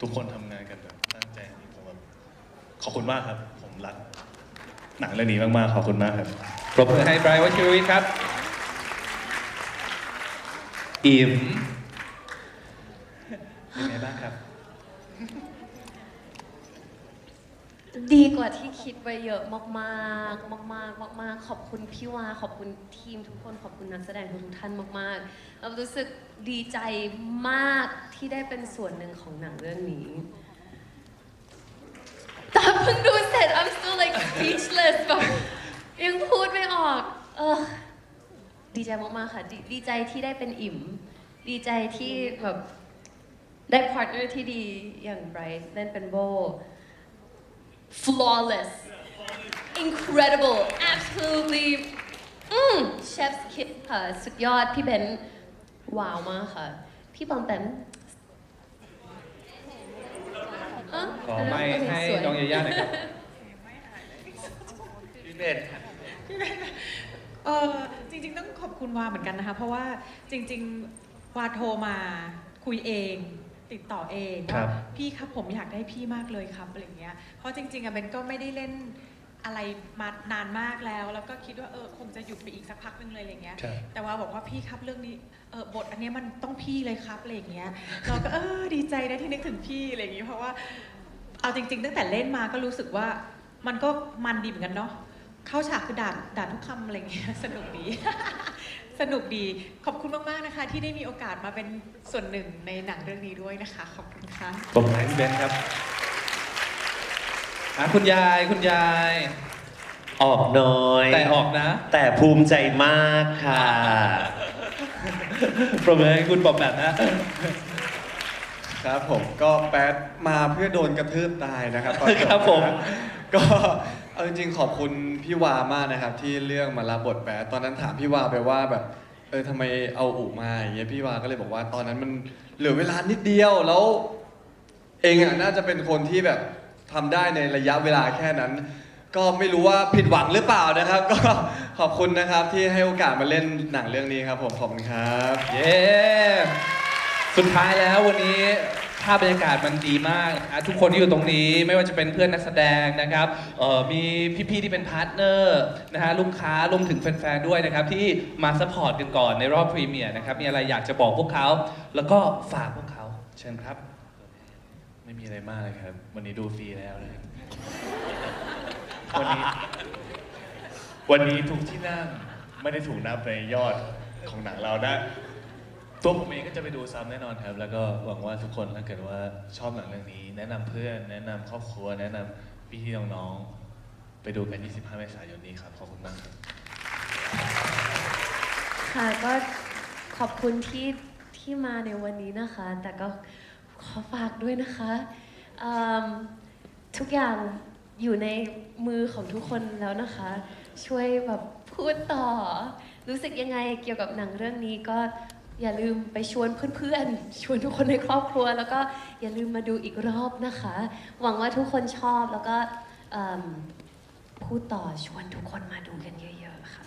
ทุกคนทำงานกันแบบตั้งใจจริผมแบบขอบคุณมากครับ ผมรักหนังเรื่องนี้มากๆขอบคุณมากครับ ปรบมือให้ไบรท์วัชรวิทย์ครับ อิมเป็นไงบ้างครับ ดีกว่าที่คิดไว้เยอะมากๆ มากๆ มาก ๆ ขอบคุณพี่วา ขอบคุณทีมทุกคน ขอบคุณนักแสดงทุกท่านมากๆเรารู้สึกดีใจมากที่ได้เป็นส่วนหนึ่งของหนังเรื่องนี้แต่เพิ่งดูเสร็จ I'm still like speechless แบบยังพูดไม่ออก เออ ดีใจมาก ๆ ค่ะดดีใจที่ได้เป็นอิ่ม ดีใจที่แบบได้พาร์ทเนอร์ที่ดีอย่างไบรท์เล่นเป็นโบ flawless incredible absolutely อืม chef's kiss ค่ะ สุดยอด พี่เบนซ์ว้าวมากค่ะ พี่บอมแปมะขอไม่ให้สวย น้องยาย่าหน่อยครับพี่เบน เออจริง ๆ ต้องขอบคุณวาเหมือนกันนะคะ เพราะว่าจริง ๆ วาโทรมาคุยเอง ติดต่อเองครัว่าบ พี่ครับผมอยากได้พี่มากเลยครับอะไรเงี้ยเพราะจริงๆอะเบนก็ไม่ได้เล่นอะไรมานานมากแล้ว แล้วก็คิดว่าเออคงจะหยุดไปอีกสักพักหนึงเลยอะไรเงี้ยครับแต่ว่าบอกว่าพี่ครับเรื่องนี้เออบทอันเนี้ยมันต้องพี่เลยครับอะไรอย่างเงี้ยเราก็เออดีใจนะที่นึกถึงพี่อะไรอย่างงี้เพราะว่าเอาจริง ๆ ตั้งแต่เล่นมาก็รู้สึกว่ามันก็มันดีเหมือนกันเนาะเข้าฉากคือด่าด่าทุกคำอะไรอย่างเงี้ยสนุกดี สนุกดีขอบคุณมาก ๆ นะคะ ที่ได้มีโอกาสมาเป็นส่วนหนึ่งในหนังเรื่องนี้ด้วยนะคะ ขอบคุณค่ะปรบมือให้พี่เบนซ์ครับอะคุณยายคุณยาย ออกน้อย แต่ออกนะ แต่ภูมิใจมากค่ะ ปรบมือให้คุณปอมแบบนะครับผมก็แป๊ดมาเพื่อโดนกระทืบตายนะครับตอนจครับผม ก็ เอาจริงๆขอบคุณพี่วามากนะครับ ที่เรื่องมารับบทแป๊ดตอนนั้นถามพี่วาไปว่าแบบเออทำไมเอาอูมาอย่างเงี้ยพี่วาก็เลยบอกว่าตอนนั้นมันเหลือเวลานิดเดียวแล้ว เองอะน่าจะเป็นคนที่แบบทำได้ในระยะเวลาแค่นั้น ก็ไม่รู้ว่าผิดหวังหรือเปล่านะครับ ก็ขอบคุณนะครับที่ให้โอกาสมาเล่นหนังเรื่องนี้ครับผมขอบคุณครับ เย้ สุดท้ายแล้ววันนี้ ภาพบรรยากาศมันดีมากนะทุกคนที่อยู่ตรงนี้ไม่ว่าจะเป็นเพื่อนนักแสดงนะครับเอ่อมีพี่ๆที่เป็นพาร์ทเนอร์นะฮะลูกค้ารวมถึงแฟนๆด้วยนะครับที่มาสปอร์ตกันก่อนในรอบพรีเมียร์นะครับมีอะไรอยากจะบอกพวกเขา แล้วก็ฝากพวกเขาเชิญครับ ไม่มีอะไรมากเลยครับ วันนี้ดูฟรีแล้วเลยวันนี้ วันนี้ทุกที่นั่งไม่ได้ถูกนับในยอดของหนังเรานะ ตัวผมเองก็จะไปดูซ้ำแน่นอนครับ แล้วก็หวังว่าทุกคนถ้าเกิดว่าชอบหนังเรื่องนี้ แนะนำเพื่อน แนะนำครอบครัว แนะนำพี่ๆน้องๆ ไปดูกัน 25 เมษายนนี้ครับ ขอบคุณมากครับ ค่ะก็ขอบคุณที่ที่มาในวันนี้นะคะ แต่ก็ขอฝากด้วยนะคะอืมทุกอย่างอยู่ในมือของทุกคนแล้วนะคะ ช่วยแบบพูดต่อ รู้สึกยังไงเกี่ยวกับหนังเรื่องนี้ก็ อย่าลืมไปชวนเพื่อนๆ ชวนทุกคนในครอบครัว แล้วก็อย่าลืมมาดูอีกรอบนะคะ หวังว่าทุกคนชอบแล้วก็อืมพูดต่อชวนทุกคนมาดูกันเยอะๆค่ะ